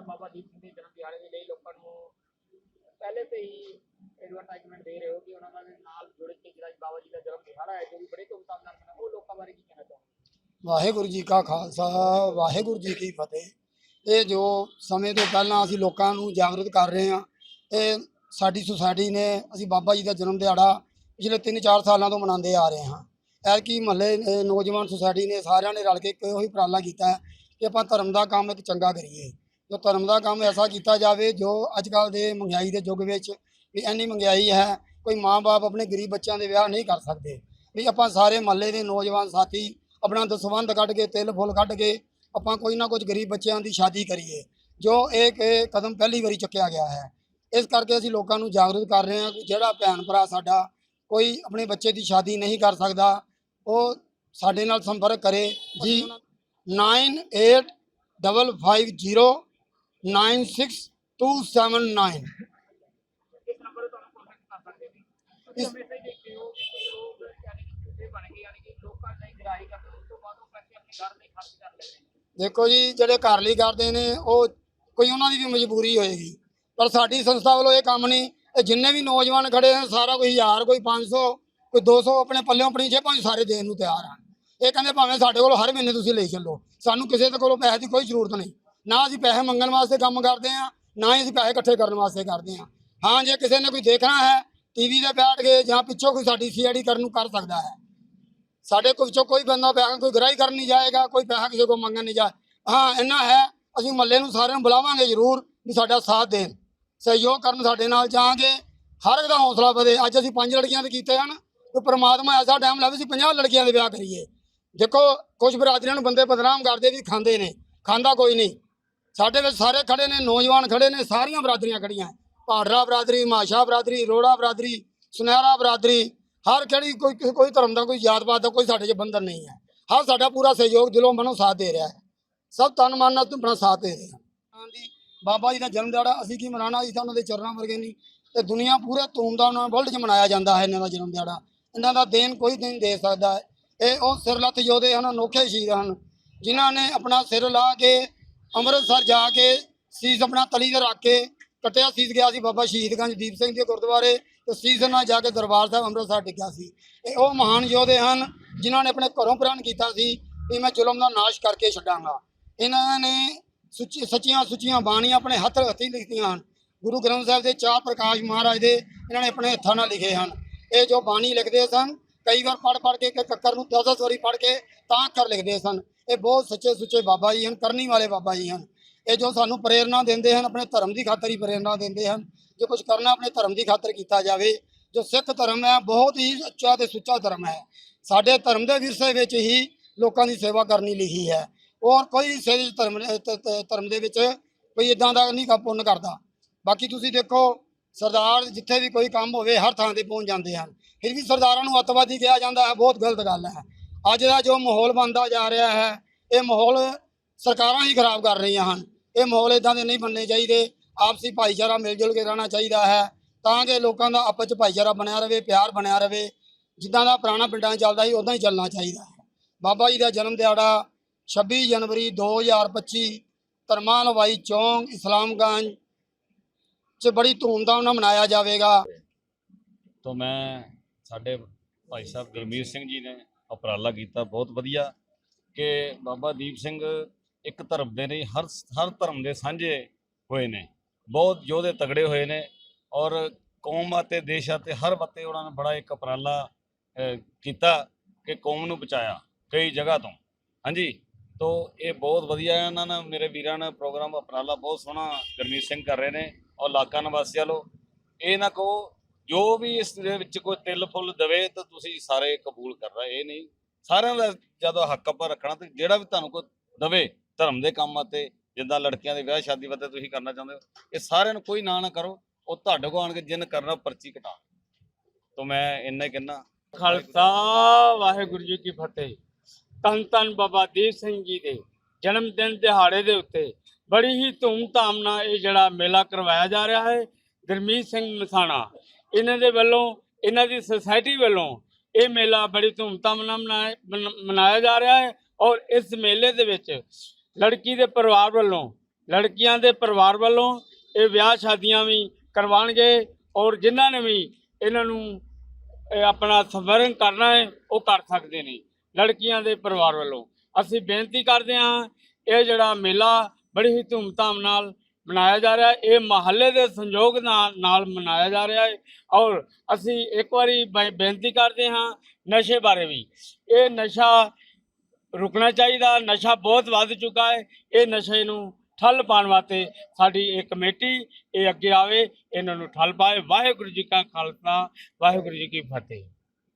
ਤਾਂ ਬਾਬਾ ਦੀਪ ਸਿੰਘ ਦੇ ਜਨਮ ਦਿਹਾੜੇ ਦੇ ਲਈ ਲੋਕਾਂ ਨੂੰ ਪਹਿਲੇ ਤੋਂ ਹੀ ਐਡਵਰਟਾਈਜ਼ਮੈਂਟ ਦੇ ਰਹੇ ਹੋ ਕਿ ਉਹਨਾਂ ਦੇ ਨਾਲ ਜੁੜ ਕੇ ਜਿਹੜਾ ਬਾਬਾ ਜੀ ਦਾ ਜਨਮ ਦਿਹਾੜਾ ਹੈ, ਜੋ ਵੀ ਬੜੇ ਧੂਮਧਾਮ ਨਾਲ ਮਨਾਇਆ, ਉਹ ਲੋਕਾਂ ਬਾਰੇ ਕੀ ਕਹਿਣਾ ਚਾਹੁੰਦੇ ਵਾਹਿਗੁਰੂ ਜੀ ਕਾ ਖਾਲਸਾ, ਵਾਹਿਗੁਰੂ ਜੀ ਕੀ ਫਤਿਹ। ਇਹ ਜੋ ਸਮੇਂ ਤੋਂ ਪਹਿਲਾਂ ਅਸੀਂ ਲੋਕਾਂ ਨੂੰ ਜਾਗਰੂਕ ਕਰ ਰਹੇ ਹਾਂ ਇਹ ਸਾਡੀ ਸੁਸਾਇਟੀ ਨੇ ਅਸੀਂ ਬਾਬਾ ਜੀ ਦਾ ਜਨਮ ਦਿਹਾੜਾ ਪਿਛਲੇ 3-4 ਸਾਲਾਂ ਤੋਂ ਮਨਾਉਂਦੇ ਆ ਰਹੇ ਹਾਂ। ਐਲ ਕੀ ਮਹੱਲੇ ਨੌਜਵਾਨ ਸੁਸਾਇਟੀ ਨੇ ਸਾਰਿਆਂ ਨੇ ਰਲ ਕੇ ਇੱਕ ਉਹੀ ਪ੍ਰਾਲਾ ਕੀਤਾ ਕਿ ਆਪਾਂ ਧਰਮ ਦਾ ਕੰਮ ਇੱਕ ਚੰਗਾ ਕਰੀਏ। ਜੋ ਧਰਮ ਦਾ ਕੰਮ ਐਸਾ ਕੀਤਾ ਜਾਵੇ, ਜੋ ਅੱਜ ਕੱਲ ਦੇ ਮਹਿੰਗਾਈ ਦੇ ਯੁੱਗ ਵਿੱਚ ਵੀ ਇੰਨੀ ਮਹਿੰਗਾਈ ਹੈ, ਕੋਈ ਮਾਂ-ਬਾਪ ਆਪਣੇ ਗਰੀਬ ਬੱਚਿਆਂ ਦੇ ਵਿਆਹ ਨਹੀਂ ਕਰ ਸਕਦੇ। ਵੀ ਆਪਾਂ ਸਾਰੇ ਮਹੱਲੇ ਦੇ ਨੌਜਵਾਨ ਸਾਥੀ ਆਪਣਾ ਦਸਵੰਦ ਕੱਢ ਕੇ, ਤਿਲ ਫੁੱਲ ਕੱਢ ਕੇ ਆਪਾਂ ਕੋਈ ਨਾ ਕੁਝ ਗਰੀਬ ਬੱਚਿਆਂ ਦੀ ਸ਼ਾਦੀ ਕਰੀਏ, ਜੋ ਇੱਕ ਕਦਮ ਪਹਿਲੀ ਵਾਰੀ ਚੁੱਕਿਆ ਗਿਆ ਹੈ। ਇਸ ਕਰਕੇ ਅਸੀਂ ਲੋਕਾਂ ਨੂੰ ਜਾਗਰੂਕ ਕਰ ਰਹੇ ਹਾਂ ਕਿ ਜਿਹੜਾ ਭੈਣ ਭਰਾ ਸਾਡਾ ਕੋਈ ਆਪਣੇ ਬੱਚੇ ਦੀ ਸ਼ਾਦੀ ਨਹੀਂ ਕਰ ਸਕਦਾ, ਉਹ ਸਾਡੇ ਨਾਲ ਸੰਪਰਕ ਕਰੇ। ਜੀ 985550 96279 ਇਸ ਦੇਖੋ ਜੀ ਜਿਹੜੇ ਘਰ ਲਈ ਕਰਦੇ ਨੇ ਉਹ ਕੋਈ ਉਹਨਾਂ ਦੀ ਵੀ ਮਜਬੂਰੀ ਹੋਏਗੀ ਪਰ ਸਾਡੀ ਸੰਸਥਾ ਵੱਲੋਂ ਇਹ ਕੰਮ ਨਹੀਂ ਇਹ ਜਿੰਨੇ ਵੀ ਨੌਜਵਾਨ ਖੜੇ ਹਨ ਸਾਰਾ ਕੋਈ ਯਾਰ ਕੋਈ 500 ਕੋਈ 200 ਆਪਣੇ ਪੱਲਿਓਂ ਆਪਣੀ ਜੇਬਾਂ ਵਿੱਚ ਸਾਰੇ ਦੇਣ ਨੂੰ ਤਿਆਰ ਹਨ ਇਹ ਕਹਿੰਦੇ ਭਾਵੇਂ ਸਾਡੇ ਕੋਲ ਹਰ ਮਹੀਨੇ ਤੁਸੀਂ ਲੈ ਚੱਲੋ ਸਾਨੂੰ ਕਿਸੇ ਦੇ ਕੋਲੋਂ ਪੈਸੇ ਦੀ ਕੋਈ ਜ਼ਰੂਰਤ ਨਹੀਂ ਨਾ ਅਸੀਂ ਪੈਸੇ ਮੰਗਣ ਵਾਸਤੇ ਕੰਮ ਕਰਦੇ ਹਾਂ, ਨਾ ਹੀ ਅਸੀਂ ਪੈਸੇ ਇਕੱਠੇ ਕਰਨ ਵਾਸਤੇ ਕਰਦੇ ਹਾਂ। ਹਾਂ, ਜੇ ਕਿਸੇ ਨੇ ਕੋਈ ਦੇਖਣਾ ਹੈ ਟੀਵੀ ਤੇ ਬੈਠ ਕੇ ਜਾਂ ਪਿੱਛੋਂ ਕੋਈ ਸਾਡੀ ਸੀਆਈਡੀ ਕਰਨ ਨੂੰ ਕਰ ਸਕਦਾ ਹੈ। ਸਾਡੇ ਕੋਲ ਵਿੱਚੋਂ ਕੋਈ ਬੰਦਾ ਪੈਸਾ, ਕੋਈ ਗ੍ਰਾਹੀ ਕਰਨ ਨਹੀਂ ਜਾਏਗਾ, ਕੋਈ ਪੈਸਾ ਕਿਸੇ ਕੋਲ ਮੰਗਣ ਨਹੀਂ ਜਾ ਹਾਂ, ਇੰਨਾ ਹੈ, ਅਸੀਂ ਮੱਲੇ ਨੂੰ ਸਾਰਿਆਂ ਨੂੰ ਬੁਲਾਵਾਂਗੇ ਜ਼ਰੂਰ ਵੀ ਸਾਡਾ ਸਾਥ ਦੇਣ। ਸਹਿਯੋਗ ਕਰਨ ਸਾਡੇ ਨਾਲ ਜਾਾਂਗੇ ਹਰ ਇੱਕ ਦਾ ਹੌਸਲਾ ਵਧੇ। ਅੱਜ ਅਸੀਂ ਪੰਜ ਲੜਕੀਆਂ ਦੇ ਕੀਤੇ ਹਨ। ਤੇ ਪ੍ਰਮਾਤਮਾ ਐਸਾ ਟਾਈਮ ਲਾਵੇ ਅਸੀਂ 50 ਲੜਕੀਆਂ ਦੇ ਵਿਆਹ ਕਰੀਏ। ਦੇਖੋ ਕੁਝ ਬਰਾਦਰੀਆਂ ਨੂੰ ਬੰਦੇ ਬਦਨਾਮ ਕਰਦੇ ਵੀ ਖਾਂਦੇ ਨੇ। ਖਾਂਦਾ ਕੋਈ ਨਹੀਂ। ਸਾਡੇ ਵਿੱਚ ਸਾਰੇ ਖੜੇ ਨੇ, ਨੌਜਵਾਨ ਖੜੇ ਨੇ, ਸਾਰੀਆਂ ਬਰਾਦਰੀਆਂ ਖੜੀਆਂ ਭਾਡਰਾ ਬਰਾਦਰੀ, ਮਾਸ਼ਾ ਬਰਾਦਰੀ, ਰੋੜਾ ਬਰਾਦਰੀ ਸੁਨਹਿਰਾ ਬਰਾਦਰੀ, ਹਰ ਕਿਹੜੀ ਕੋਈ ਕੋਈ ਧਰਮ ਦਾ, ਕੋਈ ਜਾਤ ਪਾਤ ਦਾ, ਕੋਈ ਸਾਡੇ 'ਚ ਬੰਧਨ ਨਹੀਂ ਹੈ। ਹਰ ਸਾਡਾ ਪੂਰਾ ਸਹਿਯੋਗ ਦਿਲੋਂ ਮਨੋਂ ਸਾਥ ਦੇ ਰਿਹਾ ਹੈ। ਸਭ ਤਨ ਮਨ ਨਾਲ ਆਪਣਾ ਸਾਥ ਦੇ ਰਹੇ ਹਨ ਬਾਬਾ ਜੀ ਦਾ ਜਨਮ ਦਿਹਾੜਾ, ਅਸੀਂ ਕੀ ਮਨਾਉਣਾ? ਅਸੀਂ ਤਾਂ ਉਹਨਾਂ ਦੇ ਚਰਨਾਂ ਵਰਗੇ ਨਹੀਂ। ਤੇ ਦੁਨੀਆ ਪੂਰੇ ਧੂਮਧਾਮ ਨਾਲ ਵਰਲਡ 'ਚ ਮਨਾਇਆ ਜਾਂਦਾ ਹੈ ਇਹਨਾਂ ਦਾ ਜਨਮ ਦਿਹਾੜਾ। ਇਹਨਾਂ ਦਾ ਦੇਣ ਕੋਈ ਨਹੀਂ ਦੇ ਸਕਦਾ ਹੈ। ਇਹ ਉਹ ਸਿਰਲੱਥ ਯੋਧੇ ਹਨ, ਅਨੋਖੇ ਸ਼ਹੀਦ ਹਨ, ਜਿਨ੍ਹਾਂ ਨੇ ਆਪਣਾ ਸਿਰ ਲਾ ਕੇ ਅੰਮ੍ਰਿਤਸਰ ਜਾ ਕੇ ਸੀਸ ਆਪਣਾ ਤਲੀ ਤੇ ਰੱਖ ਕੇ ਕੱਟਿਆ ਸੀਸ ਗਿਆ ਸੀ ਬਾਬਾ ਸ਼ਹੀਦਗੰਜ ਦੀਪ ਸਿੰਘ ਦੇ ਗੁਰਦੁਆਰੇ ਤੇ ਸੀਸ ਨਾਲ ਜਾ ਕੇ ਦਰਬਾਰ ਸਾਹਿਬ ਅੰਮ੍ਰਿਤਸਰ ਟਿਕਿਆ ਸੀ। ਇਹ ਉਹ ਮਹਾਨ ਯੋਧੇ ਹਨ ਜਿਨ੍ਹਾਂ ਨੇ ਆਪਣੇ ਘਰੋਂ ਪ੍ਰਣ ਕੀਤਾ ਸੀ ਵੀ ਮੈਂ ਜ਼ੁਲਮ ਦਾ ਨਾਸ਼ ਕਰਕੇ ਛੱਡਾਂਗਾ। ਇਹਨਾਂ ਨੇ ਸੁੱਚੀ, ਸੱਚੀਆਂ ਸੁੱਚੀਆਂ ਬਾਣੀਆਂ ਆਪਣੇ ਹੱਥ ਹੱਥੀਂ ਲਿਖਤੀਆਂ ਹਨ। ਗੁਰੂ ਗ੍ਰੰਥ ਸਾਹਿਬ ਦੇ ਚਾਰ ਪ੍ਰਕਾਸ਼ ਮਹਾਰਾਜ ਦੇ ਇਹਨਾਂ ਨੇ ਆਪਣੇ ਹੱਥਾਂ ਨਾਲ ਲਿਖੇ ਹਨ। ਇਹ ਜੋ ਬਾਣੀ ਲਿਖਦੇ ਸਨ, ਕਈ ਵਾਰ ਪੜ ਪੜ ਕੇ ਕੱਕਰ ਨੂੰ 10 ਵਾਰੀ ਪੜ ਕੇ ਤਾਂ ਅੱਖਰ ਲਿਖਦੇ ਸਨ। ਇਹ ਬਹੁਤ ਸੱਚੇ ਸੁੱਚੇ ਬਾਬਾ ਜੀ ਹਨ, ਕਰਨੀ ਵਾਲੇ ਬਾਬਾ ਜੀ ਹਨ। ਇਹ ਜੋ ਸਾਨੂੰ ਪ੍ਰੇਰਣਾ ਦਿੰਦੇ ਹਨ, ਆਪਣੇ ਧਰਮ ਦੀ ਖਾਤਰ ਹੀ ਪ੍ਰੇਰਣਾ ਦਿੰਦੇ ਹਨ। ਜੋ ਕੁਝ ਕਰਨਾ ਆਪਣੇ ਧਰਮ ਦੀ ਖਾਤਰ ਕੀਤਾ ਜਾਵੇ, ਜੋ ਸਿੱਖ ਧਰਮ ਹੈ, ਬਹੁਤ ਹੀ ਸੱਚਾ ਤੇ ਸੁੱਚਾ ਧਰਮ ਹੈ। ਸਾਡੇ ਧਰਮ ਦੇ ਵਿਰਸੇ ਵਿੱਚ ਹੀ ਲੋਕਾਂ ਦੀ ਸੇਵਾ ਕਰਨੀ ਲਿਖੀ ਹੈ। ਔਰ ਕੋਈ ਸੇਜ ਧਰਮ ਧਰਮ ਦੇ ਵਿੱਚ ਕੋਈ ਇਦਾਂ ਦਾ ਨਹੀਂ ਪੁੰਨ ਕਰਦਾ। ਬਾਕੀ ਤੁਸੀਂ ਦੇਖੋ, ਸਰਦਾਰ ਜਿੱਥੇ ਵੀ ਕੋਈ ਕੰਮ ਹੋਵੇ, ਹਰ ਥਾਂ ਤੇ ਪਹੁੰਚ ਜਾਂਦੇ ਹਨ। ਫਿਰ ਵੀ ਸਰਦਾਰਾਂ ਨੂੰ ਅੱਤਵਾਦੀ ਕਿਹਾ ਜਾਂਦਾ ਹੈ, ਬਹੁਤ ਗਲਤ ਗੱਲ ਹੈ। ਅੱਜ ਦਾ ਜੋ ਮਾਹੌਲ ਬਣਦਾ ਜਾ ਰਿਹਾ ਹੈ, ਇਹ ਮਾਹੌਲ ਸਰਕਾਰਾਂ ਹੀ ਖਰਾਬ ਕਰ ਰਹੀਆਂ ਹਨ। ਇਹ ਮਾਹੌਲ ਇਦਾਂ ਦੇ ਨਹੀਂ ਬਣਨੇ ਚਾਹੀਦੇ। ਆਪਸੀ ਭਾਈਚਾਰਾ ਮਿਲ ਜੁਲ ਕੇ ਰਹਿਣਾ ਚਾਹੀਦਾ ਹੈ। ਤਾਂ ਕਿ ਲੋਕਾਂ ਦਾ ਆਪਸ ਚ ਭਾਈਚਾਰਾ ਬਣਿਆ ਰਵੇ, ਪਿਆਰ ਬਣਿਆ ਰਵੇ। ਜਿੱਦਾਂ ਦਾ ਪੁਰਾਣਾ ਪਿੰਡਾਂ ਚੱਲਦਾ ਸੀ ਉਦਾਂ ਹੀ ਚੱਲਣਾ ਚਾਹੀਦਾ ਹੈ। ਬਾਬਾ ਜੀ ਦਾ ਜਨਮ ਦਿਹਾੜਾ 26 ਜਨਵਰੀ 2025 ਧਰਮਾਂ ਹਵਾਈ ਚੌਂਕ, ਇਸਲਾਮਗੰਜ 'ਚ ਬੜੀ ਧੂਮਧਾਮ ਨਾਲ ਮਨਾਇਆ ਜਾਵੇਗਾ। ਤੋਂ ਮੈਂ ਸਾਡੇ ਭਾਈ ਸਾਹਿਬ ਗੁਰਮੀਤ ਸਿੰਘ ਜੀ ਨੇ ਉਪਰਾਲਾ ਕੀਤਾ, ਬਹੁਤ ਵਧੀਆ ਕਿ ਬਾਬਾ ਦੀਪ ਸਿੰਘ ਇੱਕ ਧਰਮ ਦੇ ਨਹੀਂ, ਹਰ ਹਰ ਧਰਮ ਦੇ ਸਾਂਝੇ ਹੋਏ ਨੇ, ਬਹੁਤ ਯੋਧੇ ਤਗੜੇ ਹੋਏ ਨੇ ਔਰ ਕੌਮ ਅਤੇ ਦੇਸ਼ ਅਤੇ ਹਰ ਬੱਤੇ ਉਹਨਾਂ ਨੇ ਬੜਾ ਇੱਕ ਉਪਰਾਲਾ ਕੀਤਾ ਕਿ ਕੌਮ ਨੂੰ ਬਚਾਇਆ ਕਈ ਜਗ੍ਹਾ ਤੋਂ। ਹਾਂਜੀ, ਤੋਂ ਇਹ ਬਹੁਤ ਵਧੀਆ ਹੈ ਇਹਨਾਂ ਨੇ ਮੇਰੇ ਵੀਰਾਂ ਨੇ ਪ੍ਰੋਗਰਾਮ, ਉਪਰਾਲਾ ਬਹੁਤ ਸੋਹਣਾ ਗੁਰਮੀਤ ਸਿੰਘ ਕਰ ਰਹੇ ਨੇ ਔਰ ਇਲਾਕਾ ਨਿਵਾਸੀਆਂ ਲੋ ਇਹ ਨਾ ਕਹੋ ਜੋ ਵੀ ਇਸ ਦੇ ਵਿੱਚ ਕੋਈ ਤਿਲ ਫੁੱਲ ਦਵੇ ਤਾਂ ਤੁਸੀਂ ਸਾਰੇ ਕਬੂਲ ਕਰ ਰਹੇ ਇਹ ਨਹੀਂ। ਸਾਰਿਆਂ ਦਾ ਜਦੋਂ ਹੱਕ ਆਪਾਂ ਰੱਖਣਾ ਤੇ ਜਿਹੜਾ ਵੀ ਤੁਹਾਨੂੰ ਕੋਈ ਦਵੇ, ਧਰਮ ਦੇ ਕੰਮ ਅਤੇ ਜਿੱਦਾਂ ਲੜਕੀਆਂ ਦੇ ਵਿਆਹ, ਸ਼ਾਦੀ ਵਾਤੇ ਤੁਸੀਂ ਕਰਨਾ ਚਾਹੁੰਦੇ ਹੋ, ਇਹ ਸਾਰਿਆਂ ਨੂੰ ਕੋਈ ਨਾ ਨਾ ਕਰੋ, ਉਹ ਤੁਹਾਡੇ ਕੋਲ ਆਣ ਕੇ ਜਿੰਨ ਕਰਨਾ ਪਰਚੀ ਕਟਾ ਤੋਂ ਮੈਂ ਇੰਨਾ ਹੀ ਕਹਿਣਾ। ਖਾਲਸਾ, ਵਾਹਿਗੁਰੂ ਜੀ ਕੀ ਫਤਿਹ। ਧੰਨ ਧੰਨ ਬਾਬਾ ਦੀਪ ਸਿੰਘ ਜੀ ਦੇ ਜਨਮ ਦਿਨ ਦਿਹਾੜੇ ਦੇ ਉੱਤੇ ਬੜੀ ਹੀ ਧੂਮ-ਧਾਮ ਨਾਲ ਇਹ ਜਿਹੜਾ ਮੇਲਾ ਕਰਵਾਇਆ ਜਾ ਰਿਹਾ ਹੈ। ਗੁਰਮੀਤ ਸਿੰਘ ਮਸਾਣਾ ਇਹਨਾਂ ਦੇ ਵੱਲੋਂ, ਇਹਨਾਂ ਦੀ ਸੁਸਾਇਟੀ ਵੱਲੋਂ ਇਹ ਮੇਲਾ ਬੜੀ ਧੂਮਧਾਮ ਨਾਲ ਮਨਾਇਆ- ਮਨ- ਮਨਾਇਆ ਜਾ ਰਿਹਾ ਹੈ ਔਰ ਇਸ ਮੇਲੇ ਦੇ ਵਿੱਚ ਲੜਕੀ ਦੇ ਪਰਿਵਾਰ ਵੱਲੋਂ, ਲੜਕੀਆਂ ਦੇ ਪਰਿਵਾਰ ਵੱਲੋਂ ਇਹ ਵਿਆਹ ਸ਼ਾਦੀਆਂ ਵੀ ਕਰਵਾਉਣਗੇ ਔਰ ਜਿਨ੍ਹਾਂ ਨੇ ਵੀ ਇਹਨਾਂ ਨੂੰ ਇਹ ਆਪਣਾ ਸੰਵਰਨ ਕਰਨਾ ਹੈ, ਉਹ ਕਰ ਸਕਦੇ ਨੇ ਲੜਕੀਆਂ ਦੇ ਪਰਿਵਾਰ ਵੱਲੋਂ। ਅਸੀਂ ਬੇਨਤੀ ਕਰਦੇ ਹਾਂ, ਇਹ ਜਿਹੜਾ ਮੇਲਾ ਬੜੀ ਹੀ ਧੂਮਧਾਮ ਨਾਲ ਮਨਾਇਆ ਜਾ ਰਿਹਾ ਇਹ ਮਹੱਲੇ ਦੇ ਸੰਯੋਗ ਨਾਲ ਨਾਲ ਮਨਾਇਆ ਜਾ ਰਿਹਾ ਹੈ। ਔਰ ਅਸੀਂ ਇੱਕ ਵਾਰੀ ਬੇ- ਬੇਨਤੀ ਕਰਦੇ ਹਾਂ ਨਸ਼ੇ ਬਾਰੇ ਵੀ। ਇਹ ਨਸ਼ਾ ਰੁਕਣਾ ਚਾਹੀਦਾ, ਨਸ਼ਾ ਬਹੁਤ ਵੱਧ ਚੁੱਕਾ ਹੈ। ਇਹ ਨਸ਼ੇ ਨੂੰ ਠੱਲ ਪਾਉਣ ਵਾਸਤੇ ਸਾਡੀ ਇਹ ਕਮੇਟੀ ਇਹ ਅੱਗੇ ਆਵੇ, ਇਹਨਾਂ ਨੂੰ ਠੱਲ ਪਾਏ ਵਾਹਿਗੁਰੂ ਜੀ ਕਾ ਖਾਲਸਾ, ਵਾਹਿਗੁਰੂ ਜੀ ਕੀ ਫਤਿਹ।